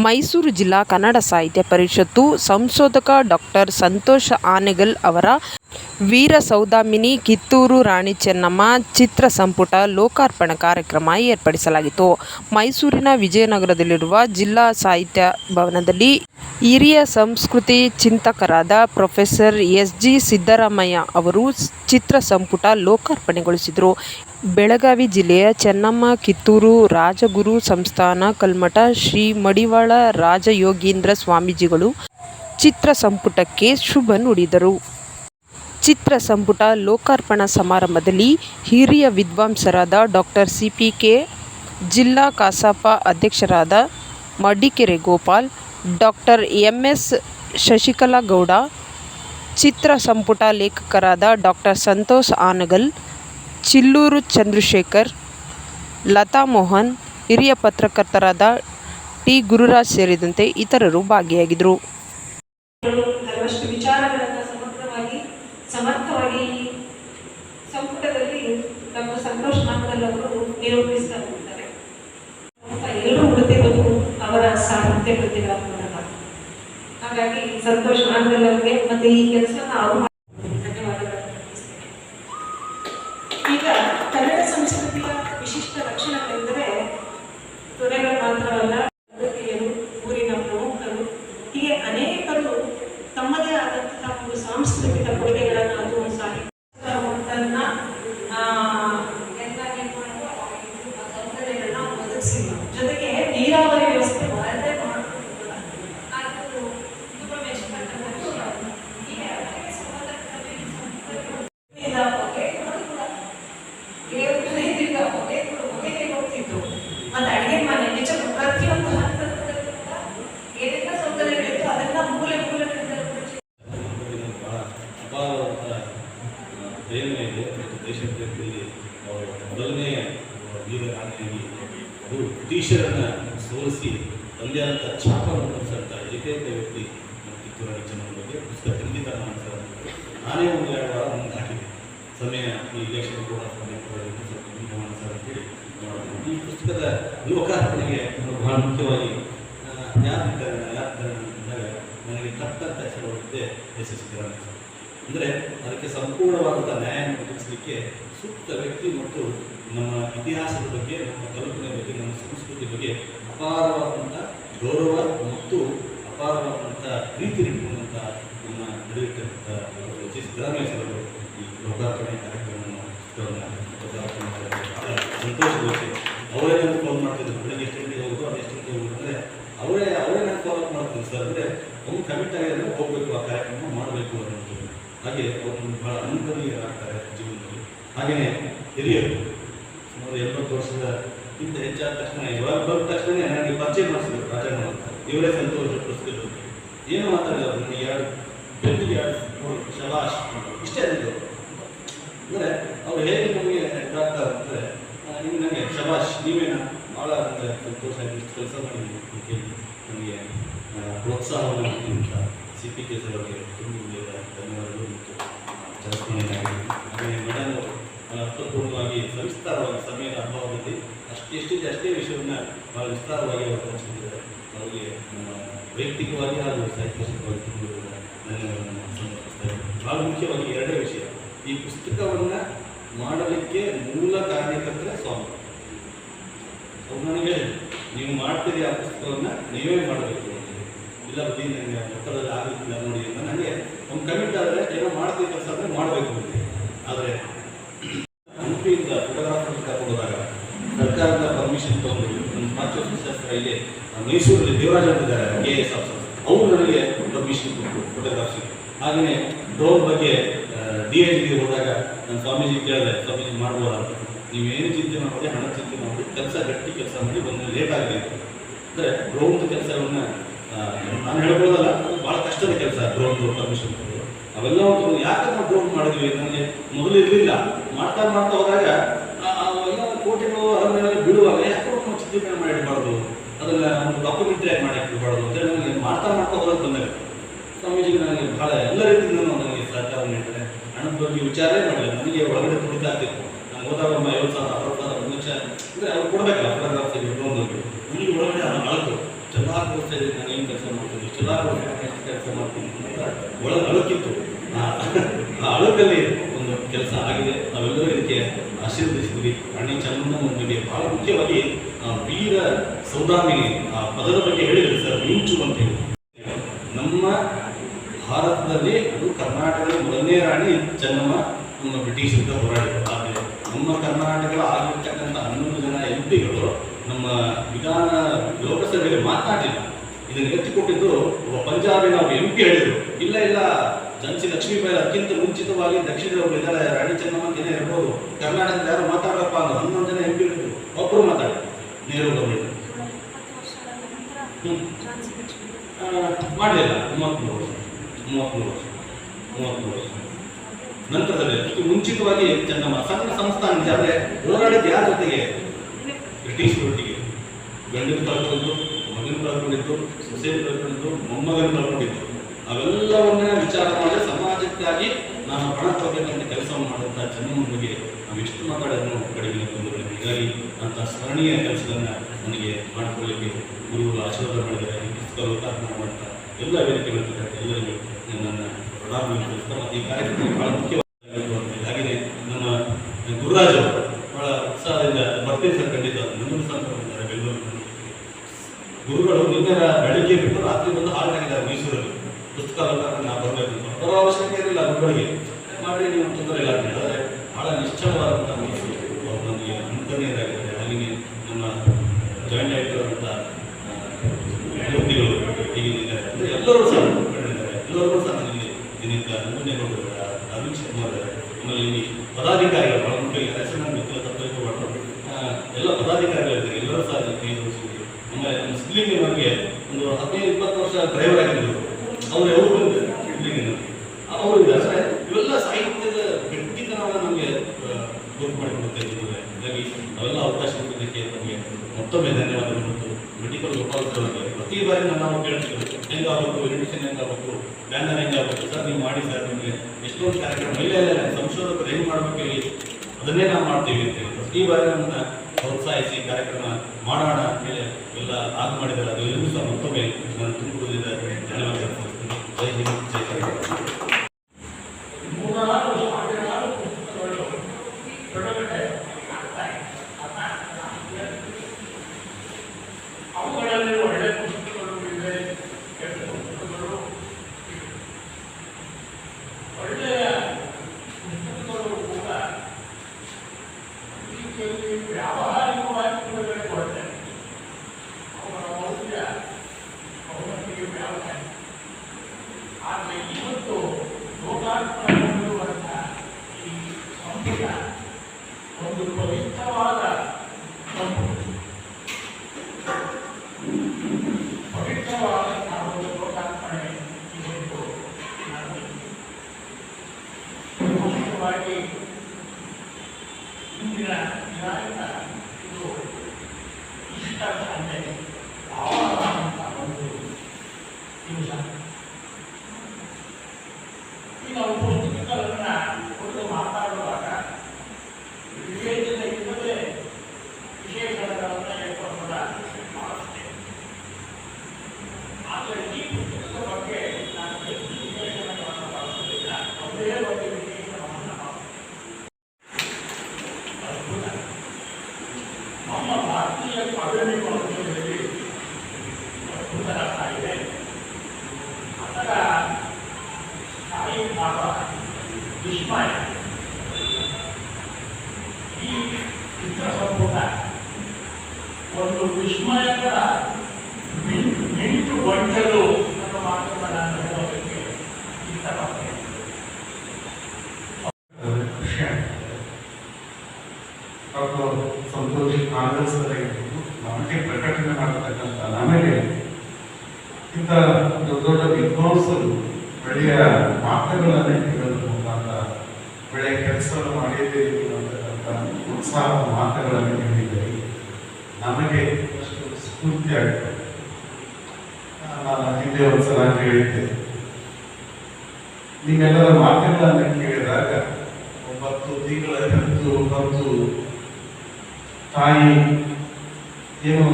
ಮೈಸೂರು ಜಿಲ್ಲಾ ಕನ್ನಡ ಸಾಹಿತ್ಯ ಪರಿಷತ್ತು ಸಂಶೋಧಕ ಡಾಕ್ಟರ್ ಸಂತೋಷ ಆನೆಗಲ್ ಅವರ ವೀರ ಸೌದಾಮಿನಿ ಕಿತ್ತೂರು ರಾಣಿ ಚೆನ್ನಮ್ಮ ಚಿತ್ರ ಸಂಪುಟ ಲೋಕಾರ್ಪಣೆ ಕಾರ್ಯಕ್ರಮ ಏರ್ಪಡಿಸಲಾಗಿತ್ತು. ಮೈಸೂರಿನ ವಿಜಯನಗರದಲ್ಲಿರುವ ಜಿಲ್ಲಾ ಸಾಹಿತ್ಯ ಭವನದಲ್ಲಿ ಹಿರಿಯ ಸಂಸ್ಕೃತಿ ಚಿಂತಕರಾದ ಪ್ರೊಫೆಸರ್ ಎಸ್ ಜಿ ಸಿದ್ದರಾಮಯ್ಯ ಅವರು ಚಿತ್ರ ಸಂಪುಟ ಲೋಕಾರ್ಪಣೆಗೊಳಿಸಿದರು. ಬೆಳಗಾವಿ ಜಿಲ್ಲೆಯ ಚೆನ್ನಮ್ಮ ಕಿತ್ತೂರು ರಾಜಗುರು ಸಂಸ್ಥಾನ ಕಲ್ಮಠ ಶ್ರೀ ಮಡಿವಾಳ ರಾಜಯೋಗೀಂದ್ರ ಸ್ವಾಮೀಜಿಗಳು ಚಿತ್ರ ಸಂಪುಟಕ್ಕೆ ಶುಭ ನುಡಿದರು. ಚಿತ್ರ ಸಂಪುಟ ಲೋಕಾರ್ಪಣಾ ಸಮಾರಂಭದಲ್ಲಿ ಹಿರಿಯ ವಿದ್ವಾಂಸರಾದ ಡಾಕ್ಟರ್ ಸಿ ಕೆ ಜಿಲ್ಲಾ ಕಸಾಪ ಅಧ್ಯಕ್ಷರಾದ Madikeri Gopal, doctor M S Shashikala Gowda ಚಿತ್ರ ಸಂಪುಟ ಲೇಖಕರಾದ ಡಾಕ್ಟರ್ ಸಂತೋಷ್ ಆನಗಲ್, ಚಿಲ್ಲೂರು ಚಂದ್ರಶೇಖರ್, ಲತಾ ಮೋಹನ್, ಹಿರಿಯ ಪತ್ರಕರ್ತರಾದ ಟಿ ಗುರುರಾಜ್ ಸೇರಿದಂತೆ ಇತರರು ಭಾಗಿಯಾಗಿದ್ದರು ಹಲವಷ್ಟು ವಿಚಾರಗಳನ್ನು ಸಮಗ್ರವಾಗಿ ಸಮರ್ಥವಾಗಿ ಈ ಸಂಪುಟದಲ್ಲಿ ಡಾಕ್ಟರ್ ಸಂತೋಷ್ ನಾಮಕಲ್ ಅವರು ನಿರೂಪಿಸ್ತಾ ಹೋಗ್ತಾರೆ ಎಲ್ಲರೂ ಉಳಿದಿರೋದು ಅವರ ಮೂಲಕ ಹಾಗಾಗಿ ಸಂತೋಷ್ ನಾಮಕಲ್ ಅವರಿಗೆ ಮತ್ತೆ ಈ ಅವರು ಧನ್ಯವಾದಗಳನ್ನು ಅರ್ಪಿಸ್ತೇನೆ. ಈಗ ಕನ್ನಡ ಸಂಸ್ಕೃತಿಯ ವಿಶಿಷ್ಟ ಲಕ್ಷಣಗಳೆಂದರೆ ದೊರೆಗಳು ಮಾತ್ರವಲ್ಲ ಅಗತ್ಯರು ಊರಿನ ಪ್ರಮುಖರು ಹೀಗೆ ಅನೇಕರು ತಮ್ಮದೇ ಆದಂತಹ ಒಂದು ಸಾಂಸ್ಕೃತಿಕ ಕೊಡುಗೆಗಳನ್ನು ಅದು ಸಾಹಿತ್ಯ ಒಂದನ್ನ ಆ, ಯತ್ನಾಗಿ ಮಾಡಿ ಆ ಸೌಕರ್ಯಗಳನ್ನ ಒದಗಿಸಿದ್ರು ಜೊತೆಗೆ ನೀರಾವರಿ ವ್ಯವಸ್ಥೆ ಬರದೇ ಮಾಡೋದು ಕೂಡ ಅದು ತುಂಬಾ ಮೆಚ್ಚತಕ್ಕಂಥ ವಿಷಯ ಹೀಗೆ ಅದಕ್ಕೆ ಸಂಬಂಧಪಟ್ಟ ಈ ಸಂಸ್ಕೃತಿಗಳು ಈಗ ಹೊಗೆಗಳು ಕೂಡ ದೇವ್ರ ಇದೀಗ ಹೊಗೆಗಳು ಹೊಗೆಗೆ ಹೋಗ್ತಿತ್ತು ಮತ್ತೆ ಅಡಿಗೆ ಮನೆ ನಿಜ ಪ್ರತಿಯೊಂದು ಹಂತದಲ್ಲೂ ಕೂಡ ಏನೆಲ್ಲ ಸೌಕರ್ಯಗಳಿತ್ತು ಅದೆಲ್ಲ ಮೂಲೆ ಮೂಲೆಗಳಿಂದ ಬಹಳ ಅಪಾರವಾದ ಪ್ರೇರಣೆ ಇದೆ ಮತ್ತು ದೇಶಪ್ರೇಮದಲ್ಲಿ ಅವರು ಮೊದಲನೇ ವೀರ ರಾಣಿಯಾಗಿ ಅದು ಬ್ರಿಟಿಷರನ್ನು ಸೋಲಿಸಿ ತಂದೆ ಆದಂಥ ಛಾಪವನ್ನು ಮೂಡಿಸಂಥ ಏಕೈಕ ವ್ಯಕ್ತಿ ನಮ್ಮ ಕಿತ್ತೂರು ರಾಣಿ ಬಗ್ಗೆ ಪುಸ್ತಕ ಖಂಡಿತ ನಾನು ನಾನೇ ಒಂದು ಎರಡು ವಾರ ಮುಂದೆ ಹಾಕಿದ್ದೆ. ಸಮಯ ಈ ಇಲೆಕ್ಷನ್ ಕೂಡ ಸಮಯ ಕೂಡ ಇತ್ತು, ಸ್ವಲ್ಪ ಮಾಡೋಣ ಸರ್ ಅಂತೇಳಿ ಮಾಡಬಹುದು ಈ ಪುಸ್ತಕದ ಲೋಕಾರ್ಪಣೆಗೆ ಬಹಳ ಮುಖ್ಯವಾಗಿ ಯಾರಿದ್ದಾರೆ ಯಾರಿದ್ದಾರೆ ಅಂದಾಗ ನನಗೆ ತಕ್ಕಂಥ ಹೆಸರು ಬರುತ್ತೆ ಎಸ್ ಎಸ್ ಸಿದ್ದರಾಮಯ್ಯ ಅಂದರೆ ಅದಕ್ಕೆ ಸಂಪೂರ್ಣವಾದಂಥ ನ್ಯಾಯವನ್ನು ಒದಗಿಸಲಿಕ್ಕೆ ಸೂಕ್ತ ವ್ಯಕ್ತಿ ಮತ್ತು ನಮ್ಮ ಇತಿಹಾಸದ ಬಗ್ಗೆ ನಮ್ಮ ಕಲ್ಪನೆ ಬಗ್ಗೆ ನಮ್ಮ ಸಂಸ್ಕೃತಿ ಬಗ್ಗೆ ಅಪಾರವಾದಂಥ ಗೌರವ ಪ್ರೀತಿ ಇಟ್ಕೊಂಡಂಥ ನಮ್ಮ ನಡೆಯುತ್ತಿರುವಂಥ ಜಿ ಎಸ್ ಸಿದ್ದರಾಮಯ್ಯ ಅವರು ಈ ಲೋಕಾರ್ಪಣೆ ಕಾರ್ಯಕ್ರಮವನ್ನು ಲೋಕಾರ್ಪಣೆ. ಬಹಳ ಸಂತೋಷದ ಅವರೇ ನಾನು ಫೋನ್ ಮಾಡ್ತಿದ್ರು. ಬೆಳಿಗ್ಗೆ ಎಷ್ಟು ಗಂಟೆಗೆ ಹೋಗೋದು ಅದು ಎಷ್ಟು ಗಂಟೆಗೆ ಹೋಗೋದು ಅಂದರೆ ಅವರೇ ಅವರೇ ನಾನು ಫಾಲೋ ಅಪ್ ಮಾಡ್ತಾರೆ ಸರ್. ಅಂದರೆ ಅವ್ನು ಕಮಿಟ್ ಆಗಿದ್ರೆ ಹೋಗಬೇಕು, ಆ ಕಾರ್ಯಕ್ರಮ ಮಾಡಬೇಕು ಅನ್ನೋದು. ಹಾಗೆ ಅವರು ಬಹಳ ಅನುಭವೀಯರಾಗ್ತಾರೆ ಜೀವನದಲ್ಲಿ. ಹಾಗೆಯೇ ಹಿರಿಯರು, ಸುಮಾರು ಎಂಬತ್ತು ವರ್ಷದ ಇಂತ ಹೆಚ್ಚಾದ ತಕ್ಷಣ, ಇವಾಗ ಬಂದ ತಕ್ಷಣ ನನಗೆ ಪರಿಚಯ ಮಾಡಿಸಿದ್ರು ರಾಜಣ್ಣ ಅಂತ. ಇವರೇ ಸಂತೋಷ ಏನು ಮಾತಾಡಿದ್ರು ನನಗೆ ಎರಡು ಬೆನ್ನಿಗೆ ಎರಡು ಮೂರು ಶಲಾಶ್ ಇಷ್ಟೇ ಅಂದಿದ್ದು ಅಂದರೆ ಅವ್ರು ಹೇಗೆ ನಮಗೆ ಇದಾಗ್ತಾರೆ ಅಂದರೆ ನಿಮ್ಗೆ ನನಗೆ ಶಬಾಷ್ ನೀವೇನ ಭಾಳ ಅಂದರೆ ಸಂತೋಷ ಆಗಿ ಇಷ್ಟು ಕೆಲಸ ಮಾಡಿದ್ದೀನಿ ಅಂತ ಹೇಳಿ ನನಗೆ ಪ್ರೋತ್ಸಾಹವನ್ನು ನೀಡಿದಂಥ ಸಿ ಪಿ ಕೆ ಸರ್ ಅವರಿಗೆ ತುಂಬ ಧನ್ಯವಾದಗಳು ಮತ್ತು ಹಾಗೆ ಮೇಡಮ್ ಅರ್ಥಪೂರ್ಣವಾಗಿ ಸವಿಸ್ತಾರವಾಗಿ ಸಮಯದ ಅಭಾವದಲ್ಲಿ ಅಷ್ಟೆಷ್ಟಿದೆ ಅಷ್ಟೇ ವಿಷಯವನ್ನು ಭಾಳ ವಿಸ್ತಾರವಾಗಿ ಅವರು ಹಂಚಿಕೊಂಡಿದ್ದಾರೆ. ಅವರಿಗೆ ನಮ್ಮ ವೈಯಕ್ತಿಕವಾಗಿ ಹಾಗೂ ಸಾಹಿತ್ಯಿಕವಾಗಿ ತುಂಬ ಧನ್ಯವಾದಗಳನ್ನು ಸಮರ್ಪಿಸ್ತಾ ಇದ್ದೀನಿ ಭಾಳ ಮುಖ್ಯವಾಗಿ ಎರಡೇ ವಿಷಯ. ಈ ಪುಸ್ತಕವನ್ನು ಮಾಡಲಿಕ್ಕೆ ಮೂಲ ಕಾರ್ಯಕರ್ತರ ಸ್ವಾಮಿ. ಅವ್ರು ನೀವು ಮಾಡ್ತೀರಿ ಆ ಪುಸ್ತಕವನ್ನು, ನೀವೇ ಮಾಡಬೇಕು. ಇಲ್ಲ ಬದಿ ನನಗೆ ಒತ್ತಡದಲ್ಲಿ ಆಗುತ್ತಿಲ್ಲ ನೋಡಿ ಅಂತ ನನಗೆ ಒಂದು ಕಮಿಟ್ ಆದರೆ ಏನೋ ಮಾಡ್ತೀವಿ ಕೆಲಸ ಅಂದರೆ ಮಾಡಬೇಕು ಆದರೆ ಮೈಸೂರಲ್ಲಿ ದೇವರಾಜ್ ಅಂತಿದ್ದಾರೆ ಕೆ ಎಸ್ ಅವರು ನನಗೆ ಪರ್ಮಿಷನ್ ಕೊಟ್ಟರು ಫೋಟೋಗ್ರಾಫಿ ಹಾಗೆಯೇ ಡ್ರೋನ್ ಬಗ್ಗೆ ಡಿ ಐ ಜಿಗೆ ಹೋದಾಗ ನಾನು ಸ್ವಾಮೀಜಿ ಕೇಳಿದೆ, ಸ್ವಾಮೀಜಿ ಮಾಡ್ಬೋದಾ ಅಂತ. ನೀವೇನು ಚಿಂತೆ ಮಾಡಿ ಹಣ ಚಿಂತೆ ಮಾಡಿ ಕೆಲಸ ಗಟ್ಟಿ ಕೆಲಸ ಮಾಡಿ ಬಂದು ಲೇಟ್ ಆಗಲಿ ಅಂದರೆ ಡ್ರೋನ್ ಕೆಲಸವನ್ನು ನಾನು ಹೇಳ್ಬೋದಲ್ಲ, ಅದು ಭಾಳ ಕಷ್ಟದ ಕೆಲಸ ಡ್ರೋನ್ ಪರ್ಮಿಷನ್ ಅವೆಲ್ಲ ಒಂದು ಯಾಕೆ ನಾವು ಡ್ರೋನ್ ಮಾಡಿದ್ವಿ ನನಗೆ ಮೊದಲು ಇರಲಿಲ್ಲ. ಮಾಡ್ತಾ ಮಾಡ್ತಾ ಹೋದಾಗ ಅವೆಲ್ಲ ಕೋಟೆಗಳು ಅದನ್ನೆಲ್ಲ ಬಿಡುವಾಗ ಯಾಕೆ ನಾವು ಚಿತ್ರೀಕರಣ ಮಾಡಿಡಬಾರ್ದು ಅದನ್ನ ಒಂದು ಡಾಕ್ಯುಮೆಂಟ್ರಿ ಆಗಿ ಮಾಡಿ ಅಂತ ಅಂತೇಳಿ ನನಗೆ ಮಾಡ್ತಾ ಮಾಡ್ತಾ ಹೋದ್ರೆ ಬಂದಾಗ ಸ್ವಾಮೀಜಿಗೆ ನನಗೆ ಬಹಳ ಎಲ್ಲ ರೀತಿಯಿಂದ ನನಗೆ ಸಹಕಾರ ನೀಡ್ತಾರೆ ಹಣದ ಬಗ್ಗೆ ವಿಚಾರವೇ ಮಾಡಿಲ್ಲ. ನನಗೆ ಒಳಗಡೆ ತುಡಿತಾ ಆಗ್ತಿತ್ತು. ನಾನು ಹೋದಾಗ ಐವತ್ತು ಸಾವಿರ, ಅರವತ್ತು ಸಾವಿರ ಒಂದು ಲಕ್ಷ, ಅಂದರೆ ಅವ್ರು ಕೊಡಬೇಕಲ್ಲ ಫೋಟೋಗ್ರಾಫಿಗೆ ಡ್ರೋನ್ ನನಗೆ ಒಳಗಡೆ ಅದನ್ನು ಅಳತು ಇದೆ ನಾನು ಏನು ಕೆಲಸ ಮಾಡ್ತೀನಿ ಕೋರ್ಸ್ ಎಷ್ಟು ಕೆಲಸ ಮಾಡ್ತೀನಿ ಅಂತ ಒಳ ಅಳುಕಿತ್ತು ಆ ಅಳುಕಲ್ಲಿ ಒಂದು ಕೆಲಸ ಆಗಿದೆ. ನಾವೆಲ್ಲರೂ ಇದಕ್ಕೆ ಆಶೀರ್ವದಿಸಿದ್ವಿ. ರಾಣಿ ಚೆನ್ನಮ್ಮನಿಗೆ ಬಹಳ ಮುಖ್ಯವಾಗಿ ವೀರ ಸೌದಾಮಿನಿ ಆ, ಪದದ ಬಗ್ಗೆ ಹೇಳಿದ್ರು ಸರ್, ಮಿಂಚು ನಮ್ಮ ಭಾರತದಲ್ಲಿ ಅದು ಕರ್ನಾಟಕದ ಮೊದಲನೇ ರಾಣಿ ಚೆನ್ನಮ್ಮ ನಮ್ಮ ಬ್ರಿಟಿಷ್ ವಿರುದ್ಧ ಆದರೆ ನಮ್ಮ ಕರ್ನಾಟಕದ ಆಗಿರ್ತಕ್ಕಂಥ ಹನ್ನೊಂದು ಜನ ಪಿಗಳು ನಮ್ಮ ವಿಧಾನ ಲೋಕಸಭೆಯಲ್ಲಿ ಮಾತನಾಡಿಲ್ಲ. ಇದನ್ನು ಎತ್ತಿಕೊಟ್ಟಿದ್ದು ಒಬ್ಬ ಪಂಜಾಬಿನ ಒಬ್ಬ ಎಂ ಪಿ ಹೇಳಿದರು. ಇಲ್ಲ ಇಲ್ಲ ಜನ್ಸಿ ಲಕ್ಷ್ಮೀಬಾಯಿ ಅತ್ಯಂತ ಮುಂಚಿತವಾಗಿ ದಕ್ಷಿಣ ಒಬ್ಬರು ಇದ್ದಾರೆ ರಾಣಿ ಚೆನ್ನಮ್ಮ ಅಂತ ಇರ್ಬೋದು. ಕರ್ನಾಟಕದ ಯಾರು ಮಾತಾಡಪ್ಪ ಅಂದ್ರೆ ಹನ್ನೊಂದು ಜನ ಎಂ ಪಿ ಹೇಳಿದ್ರು. ಒಬ್ಬರು ಮಾತಾಡಿ ನೆಹರು ಗೌರ್ಮೆಂಟ್. ಮಾಡಲಿಲ್ಲ. ಮೂವತ್ತ್ಮೂರು ವರ್ಷ. ಮೂವತ್ತ್ಮೂರು ವರ್ಷ. ಮೂವತ್ತ್ಮೂರು ವರ್ಷ. ನಂತರದಲ್ಲಿ ಮುಂಚಿತವಾಗಿ ಚೆನ್ನಮ್ಮ ಸಣ್ಣ ಸಂಸ್ಥಾನ ಆದರೆ ಹೋರಾಡಿದ್ದು ಯಾರ ಜೊತೆಗೆ? ಬ್ರಿಟಿಷರೊಟ್ಟಿಗೆ ಗಂಡನ ಕಳ್ಕೊಂಡಿದ್ದು ಮಗನ ಕಳ್ಕೊಂಡಿದ್ದು ಸೊಸೆಯನ್ನು ಕಳ್ಕೊಂಡಿದ್ದು ಮೊಮ್ಮಗನ ಕಳ್ಕೊಂಡಿದ್ದು ಅವೆಲ್ಲವನ್ನ ವಿಚಾರ ಮಾಡಿ ಸಮಾಜಕ್ಕಾಗಿ ನಾನು ಹಣ ಕೊಡಬೇಕಂತ ಕೆಲಸ ಚೆನ್ನಮ್ಮನ ಬಗ್ಗೆ ನಾವು ಎಷ್ಟು ಮಾತಾಡೋದನ್ನು ಕಡಿಮೆ ಬಂಧುಗಳು ಹೀಗಾಗಿ ಅಂಥ ಸ್ಮರಣೀಯ ಕೆಲಸಗಳನ್ನ ನನಗೆ ಮಾಡಿಕೊಳ್ಳಿಕ್ಕೆ ಗುರುಗಳು ಆಶೀರ್ವಾದ ಮಾಡಿದ್ದಾರೆ. ಈ ಪುಸ್ತಕ ಲೋಕಾರ್ಪಣೆ ಮಾಡ್ತಾ ಎಲ್ಲ ವೇದಿಕೆಗಳಿರ್ತಕ್ಕಂಥ ಎಲ್ಲರಿಗೂ ನನ್ನ ಪ್ರಣಾಮಗಳನ್ನು ಮತ್ತು ಈ ಕಾರ್ಯಕ್ರಮ ಬಹಳ ಮುಖ್ಯವಾಗಿ ಹಾಗೆಯೇ ನಮ್ಮ ಗುರುರಾಜ್ ಅವರು ಬಹಳ ಉತ್ಸಾಹದಿಂದ ಬರ್ತೀನಿ ಸರ್ ಖಂಡಿತ ನನ್ನನ್ನು ಸಹ ಕರೆದಿದ್ದಾರೆ ಬೆಂಗಳೂರಿನಲ್ಲಿ ಗುರುಗಳು ನಿನ್ನೆ ರಾ- ಬೆಳಿಗ್ಗೆ ಬಿಟ್ಟು ರಾತ್ರಿ ಬಂದು ಹಾಲ್ಟ್ ಆಗಿದ್ದಾರೆ ಮೈಸೂರಲ್ಲಿ ಪುಸ್ತಕ ಲೋಕಾರ್ಪಣೆ ನಾವು ಬರಬೇಕು ಅಂತ ಬರೋ ಅವಶ್ಯಕತೆ ಇರಲಿಲ್ಲ ಮಾಡಿ ನೀವು ತೊಂದರೆ ಇಲ್ಲ ಬಹಳ ನಿಶ್ಚಲವಾದಂಥ ಮನಸ್ಸು ನನಗೆ ಅನುಕರಣೀಯರಾಗಿದ್ದಾರೆ. ಅಲ್ಲಿಗೆ ನಮ್ಮ ಜಾಯಿಂಟ್ ಆಗಿರುವಂಥ ವ್ಯಕ್ತಿಗಳು ಈಗಿದ್ದಾರೆ ಎಲ್ಲರೂ ಸಹ ಕಂಡಿದ್ದಾರೆ ಎಲ್ಲರೂ ಸಹ ನನಗೆ ದಿನದಿಂದ ಇದ್ದಾರೆ, ಅರವಿಂದ್ ಶರ್ಮಾ ಇದ್ದಾರೆ ಆಮೇಲೆ ಇಲ್ಲಿ ಪದಾಧಿಕಾರಿಗಳು ಬಹಳ ಮುಖ್ಯ ಎಸ್ ಎನ್ ಗೊತ್ತಿಲ್ಲ ತಪ್ಪು ಎಲ್ಲ ಪದಾಧಿಕಾರಿಗಳಿದ್ದಾರೆ ಎಲ್ಲರೂ ಸಹ ಅದಕ್ಕೆ ಕೈ ಜೋಡಿಸಿದ್ರು ಆಮೇಲೆ ಸಿದ್ಲಿಂಗನವರಿಗೆ ಒಂದು ಹದಿನೈದು ಇಪ್ಪತ್ತು ವರ್ಷ ಡ್ರೈವರ್ ಆಗಿದ್ದರು. ಅವರು ಅವರು ಬಂದಿದ್ದಾರೆ ಸಿದ್ಲಿಂಗನವರು ಅವರು ಇದ್ದಾರೆ ಇವೆಲ್ಲ ಸಾಹಿತ್ಯದ ಗಟ್ಟಿತನವನ್ನು ನಮಗೆ ಗುರುತು ಮಾಡಿಕೊಡುತ್ತೆ ಇದ್ದಾರೆ ಹಾಗಾಗಿ ಅವೆಲ್ಲ ಅವಕಾಶ ಕೊಡೋದಕ್ಕೆ ನಮಗೆ ಮತ್ತೊಮ್ಮೆ ಧನ್ಯವಾದಗಳು ಮತ್ತು ಮೆಡಿಕಲ್ ಗೋಪಾಲ್ ಸರ್ ಅವರಿಗೆ ಪ್ರತಿ ಬಾರಿ ನಾನು ನಾವು ಕೇಳ್ತೀವಿ ಹೆಂಗಾಗಬೇಕು ಎಡಿಷನ್ ಹೆಂಗಾಗಬೇಕು ಬ್ಯಾನರ್ ಹೆಂಗಾಗಬೇಕು ಸರ್ ಮಾಡಿ ಎಷ್ಟೊಂದು ಕಾರ್ಯಕ್ರಮ ಇಲ್ಲ ಇಲ್ಲ ಸಂಶೋಧಕರು ಹೆಂಗೆ ಮಾಡಬೇಕು ಅದನ್ನೇ ನಾವು ಮಾಡ್ತೀವಿ ಅಂತ ಹೇಳಿ. ಪ್ರತಿ ಬಾರಿ ನಮ್ಮನ್ನ ಪ್ರೋತ್ಸಾಹಿಸಿ ಕಾರ್ಯಕ್ರಮ ಮಾಡೋಣ ಅಂತೇಳಿ ಎಲ್ಲ ಆಗ ಮಾಡಿದ್ದಾರೆ. ಅದೆಲ್ಲರೂ ಸಹ ಮತ್ತೊಮ್ಮೆ ನಾನು ತುಂಬಿಡುವುದಿಲ್ಲ ಧನ್ಯವಾದ ಜೈ ಹಿಂದ್ ಜೈ ಕರ್ನಾಟಕ ಮೂರಾರು ಸಾವಿರಾರು ಪುಸ್ತಕಗಳು ಹೊರಗಡೆ ಅವುಗಳಲ್ಲಿ ಒಳ್ಳೆ ಪುಸ್ತಕಗಳು ಇವೆ ಕೆಟ್ಟ ಪುಸ್ತಕಗಳು ಇವೆ. ಒಳ್ಳೆಯ ಪುಸ್ತಕಗಳು ಕೂಡ ರೀತಿಯಲ್ಲಿ ವ್ಯಾವಹಾರಿಕವಾಗಿ ಬಿಡುಗಡೆ ಕೊಡ್ತೇನೆ ಅವರ ಮೌಲ್ಯ ಅವರೊಂದಿಗೆ ವ್ಯಾವಹಾರಿಕ ಆದರೆ ಇವತ್ತು ಲೋಕಾರ್ಪಣೆಗೊಳ್ಳುವಂಥ ಈ ಸಂಪುಟ ಒಂದು ಪವಿತ್ರವಾದ ಸಂಪುಟ ಪವಿತ್ರವಾದಂತಹ ಒಂದು ಲೋಕಾರ್ಪಣೆ ಇದೆಂದು ನಾನು ಮುಖ್ಯವಾಗಿ ಇಂದಿನ ದಿನಾಂಕ ಇದು ಈಸ್ಟರ್ ಸಂಡೆ ಆವಾರವಂತ ಒಂದು ದಿವಸ ಈ ನಾವು ಪುಸ್ತಕಗಳನ್ನ ಕುರಿತು ಮಾತಾಡುವಾಗ ವಿವೇಚನೆ ಇಲ್ಲದೆ ವಿಶೇಷಣಗಳನ್ನು ಹೇಳ್ಕೊಂಡ ಮಾಡುತ್ತೇವೆ ಆದರೆ ಈ ಪುಸ್ತಕದ ಬಗ್ಗೆ ನಾನು ಹೆಚ್ಚು ವಿಶೇಷಣಗಳನ್ನು ಬಳಸುವುದಿಲ್ಲ ಒಂದೇ ಒಂದು ವಿಶೇಷಣವನ್ನು ಮಾಡುತ್ತೇನೆ ಅದ್ಭುತ ನಮ್ಮ ಭಾರತೀಯ ಪದವಿ ಪಂಥದಲ್ಲಿ ಅದ್ಭುತ ಇದೆ ಅದರ ತಾಯಿ ಭಾವ ವಿಸ್ಮಯ ಈ ಚಿತ್ರ ಸಂಪುಟ ಒಂದು ವಿಸ್ಮಯಕರ ಮಿಂಚು ಗೊಂಚಲು ಅನ್ನೋ ಮಾತನ್ನು ನಾನು ಸಂತೋಷಿ ಕಾಂಗ್ರೆಸ್ ನಮಗೆ ಪ್ರಕಟಣೆ ಮಾಡತಕ್ಕಂಥ ನಮಗೆ ಇಂಥ ದೊಡ್ಡ ದೊಡ್ಡ ವಿದ್ವಾಂಸರು ಬೆಳೆಯ ಮಾತುಗಳನ್ನೇ ಹೇಳೋದ್ರ ಮುಖಾಂತರ ಬೆಳೆಯ ಕೆಲಸವನ್ನು ಮಾಡಿದ್ದೀರಿ ಅಂತಕ್ಕಂಥ ಉತ್ಸಾಹ ಮಾತುಗಳನ್ನು ಹೇಳಿದ್ದೀರಿ. ನಮಗೆ ಸ್ಫೂರ್ತಿ ಆಗ್ತದೆ ನಾನು ಹಿಂದೆ ಒಂದ್ಸಲ ಹೇಳಿದ್ದೆ. ನೀವೆಲ್ಲರ ಮಾತುಗಳನ್ನು ಕೇಳಿದಾಗ ಒಂಬತ್ತು ತಿಂಗಳ ಹತ್ತು ಬಂದು ತಾಯಿ ಏನು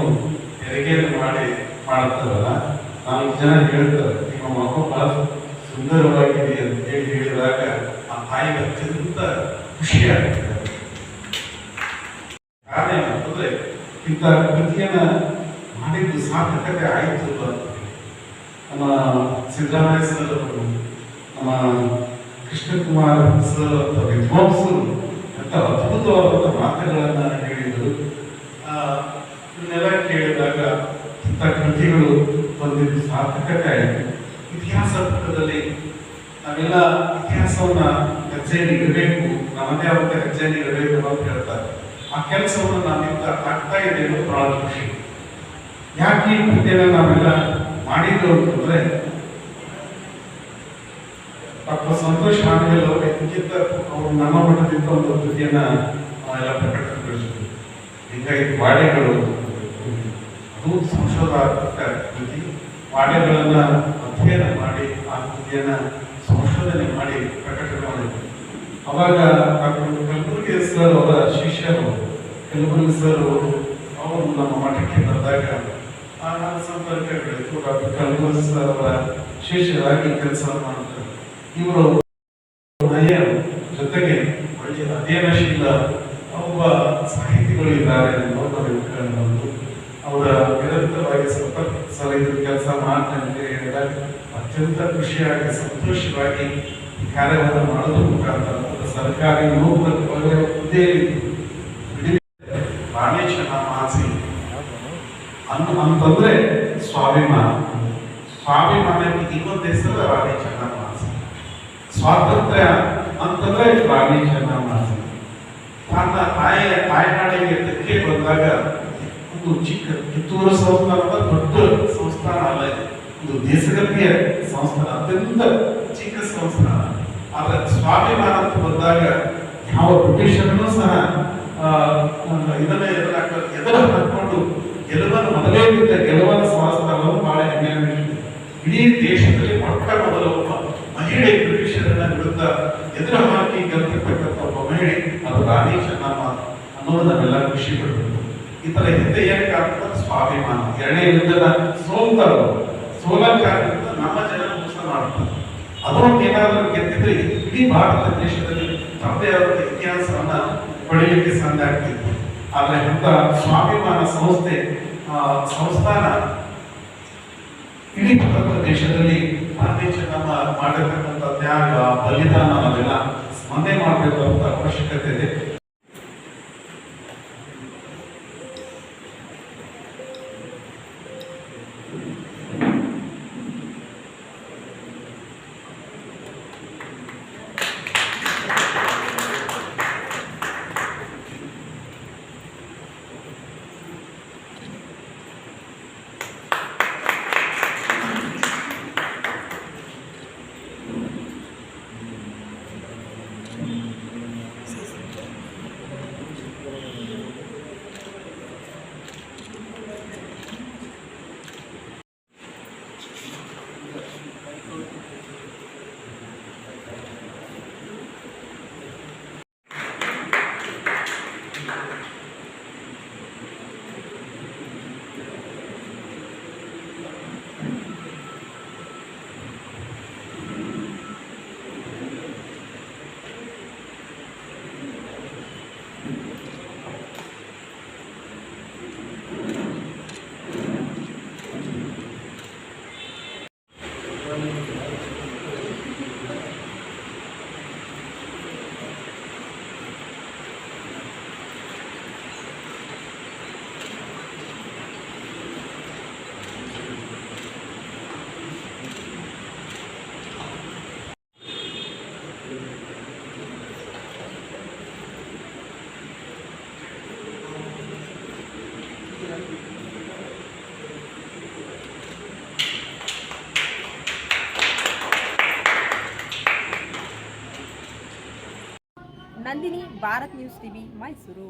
ಹೆರಿಗೆಯನ್ನು ಮಾಡಿ ಮಾಡ್ತಾರಲ್ಲ, ನಾಲ್ಕು ಜನ ಹೇಳ್ತಾರೆ, ನಿಮ್ಮ ಮಗು ಬಹಳ ಸುಂದರವಾಗಿದೆ ಅಂತ ಹೇಳಿ ಹೇಳಿದಾಗ ಆ ತಾಯಿಗೆ ಅತ್ಯಂತ ಖುಷಿಯಾಗ್ತದೆ ಕಾರಣ ಏನಂತಂದ್ರೆ ಇಂಥ ಕೃತಿಯನ್ನು ಮಾಡಿದ್ದು ಸಾರ್ಥಕತೆ ಆಯಿತು ನಮ್ಮ ಸಿದ್ದರಾಮಯ್ಯ ಸರ್ ಅವರು, ನಮ್ಮ ಕೃಷ್ಣಕುಮಾರ್ ಸರ್ ಅಂತ ವಿದ್ವಾಂಸರು ಅಂತ ಅದ್ಭುತವಾದಂಥ ಮಾತುಗಳನ್ನು ಹೇಳಿದರು. ಇದನ್ನೆಲ್ಲ ಕೇಳಿದಾಗ ಇಂಥ ಕೃತಿಗಳು ಬಂದಿದ್ದು ಸಾರ್ಥಕತೆ ಆಯಿತು. ಇತಿಹಾಸ ಪುಟದಲ್ಲಿ ನಾವೆಲ್ಲ ಇತಿಹಾಸವನ್ನು ಹೆಜ್ಜೆಯಲ್ಲಿ ಇಡಬೇಕು ನಮ್ಮದೇ ಆದಂಥ ಹೆಜ್ಜೆಯಲ್ಲಿ ಇಡಬೇಕು ಅಂತ ಹೇಳ್ತಾರೆ. ಆ ಕೆಲಸವನ್ನು ನನ್ನಿಂದ ಆಗ್ತಾ ಇದೆ ಅನ್ನೋದು ಖುಷಿ. ಯಾಕೆ ಈ ಕೃತಿಯನ್ನ ನಾವೆಲ್ಲ ಮಾಡಿದ್ದು ಅಂತಂದ್ರೆ ಡಾಕ್ಟರ್ ಸಂತೋಷ್ ಹಾನಗಲ್ ಅವರು ಇದಕ್ಕಿಂತ ಅವರು ನಮ್ಮ ಮಠದಿಂದ ಒಂದು ಕೃತಿಯನ್ನ ನಾವೆಲ್ಲ ಪ್ರಕಟಗೊಳಿಸಿದ್ರು ಹೀಗಾಗಿ ವಾಡೆಗಳು ಅದು ಸಂಶೋಧಾತ್ಮಕ ಕೃತಿ. ವಾಡೆಗಳನ್ನ ಅಧ್ಯಯನ ಮಾಡಿ ಆ ಕೃತಿಯನ್ನ ಸಂಶೋಧನೆ ಮಾಡಿ ಪ್ರಕಟಣೆ ಮಾಡಿದ್ರು ಅವಾಗ ಕಲಬುರ್ಗಿ ಸರ್ ಅವರ ಶಿಷ್ಯರು ಕಲಬುರ್ಗಿ ಸರ್ ಅವರು ನಮ್ಮ ಮಠಕ್ಕೆ ಬಂದಾಗ ಆ ಸಂಪರ್ಕ ಬೆಳೆದು ಡಾಕ್ಟರ್ ಕಲಬುರ್ಗಿ ಸರ್ ಅವರ ಶಿಷ್ಯರಾಗಿ ಕೆಲಸ ಮಾಡ್ತಾರೆ ಇವರು ಜೊತೆಗೆ ಒಳ್ಳೆಯ ಅಧ್ಯಯನಶೀಲ ಒಬ್ಬ ಸಾಹಿತಿಗಳು ಇದ್ದಾರೆ ಅನ್ನೋದು. ಅವರ ನಿರಂತರವಾಗಿ ಸಂಪರ್ಕ ಸಲಹೆ ಕೆಲಸ ಮಾಡ್ತಾರೆ ಹೇಳಿದಾಗ ಅತ್ಯಂತ ಖುಷಿಯಾಗಿ, ಸಂತೋಷವಾಗಿ ಕಾರ್ಯವನ್ನು ಮಾಡೋದ್ರ ಮುಖಾಂತರ ಸರ್ಕಾರಿ ನೌಕರ ಒಳ್ಳೆಯ ಹುದ್ದೆಯಲ್ಲಿ ರಾಣಿ ಚೆನ್ನಮ್ಮಾಸಿ ಅನ್ನು ಅಂತಂದ್ರೆ ಸ್ವಾಭಿಮಾನ ಸ್ವಾಭಿಮಾನಕ್ಕೆ ಇನ್ನೊಂದು ಹೆಸರು ರಾಣಿ ಚೆನ್ನಮ್ಮಾಸಿ ಸ್ವಾತಂತ್ರ್ಯ ಅಂತಂದ್ರೆ ರಾಣಿ ಚೆನ್ನಮ್ಮಾಸಿ ತನ್ನ ತಾಯಿಯ ತಾಯ್ನಾಡಿಗೆ ಧಕ್ಕೆ ಬಂದಾಗ ಒಂದು ಚಿಕ್ಕ ಕಿತ್ತೂರು ಸಂಸ್ಥಾನದ ದೊಡ್ಡ ಸಂಸ್ಥಾನ ಅಲ್ಲ ಇದು ಒಂದು ದೇಶಗತಿಯ ಸಂಸ್ಥಾನ ಅತ್ಯಂತ ಚಿಕ್ಕ ಸಂಸ್ಥಾನ ಆದ್ರೆ ಸ್ವಾಭಿಮಾನ ಅಂತ ಬಂದಾಗ ಯಾವ ಬ್ರಿಟಿಷರನ್ನು ಸಹ ಇದನ್ನ ಎದುರಾಕ ಎದುರು ಹಾಕೊಂಡು ಗೆಲುವನ್ನು ಮೊದಲೇ ಬಿದ್ದ ಗೆಲುವನ್ನು ಸಂಸ್ಥಾನವನ್ನು ಬಹಳ ಹೆಮ್ಮೆ ಅನಿಸಿದೆ. ಇಡೀ ದೇಶದಲ್ಲಿ ಮೊಟ್ಟ ಮೊದಲ ಒಬ್ಬ ಮಹಿಳೆ ಬ್ರಿಟಿಷರನ್ನ ವಿರುದ್ಧ ಎದುರು ಹಾಕಿ ಗೆಲ್ತಿರ್ತಕ್ಕಂಥ ಒಬ್ಬ ಮಹಿಳೆ, ಅದು ರಾಣಿ ಚೆನ್ನಮ್ಮ ಅನ್ನೋದನ್ನೆಲ್ಲ ಖುಷಿ ಪಡಬೇಕು ಈ ತರ ಹಿಂದೆ ಏನಕ್ಕೆ ಆಗ್ತದೆ ಸ್ವಾಭಿಮಾನ ಎರಡನೇ ಯುದ್ಧದ ಸೋಲ್ತಾರೆ. ಸೋಲಕ್ಕೆ ಆಗ್ತದೆ ನಮ್ಮ ಜನ ಮೋಸ ಮಾಡ್ತಾರೆ ಅದರೊಂದು ಏನಾದರೂ ಗೆದ್ದಿದ್ರೆ ಇಡೀ ಭಾರತ ದೇಶದಲ್ಲಿ ತಮ್ಮದೇ ಆದ ಇತಿಹಾಸವನ್ನ ಪಡೆಯಲಿಕ್ಕೆ ಸಾಧ್ಯ ಆಗ್ತಿತ್ತು. ಆದ್ರೆ ಅಂತ ಸ್ವಾಭಿಮಾನ ಸಂಸ್ಥೆ ಸಂಸ್ಥಾನ ಇಡೀ ಭಾರತ ದೇಶದಲ್ಲಿ ಚೆನ್ನಮ್ಮ ಮಾಡಿರ್ತಕ್ಕಂಥ ತ್ಯಾಗ, ಬಲಿದಾನ ಅದೆಲ್ಲ ಸ್ಮರಣೆ ಮಾಡಬೇಕು ಅಂತ ಅವಶ್ಯಕತೆ ಇದೆ. Nandini Bharat news TV Mysuru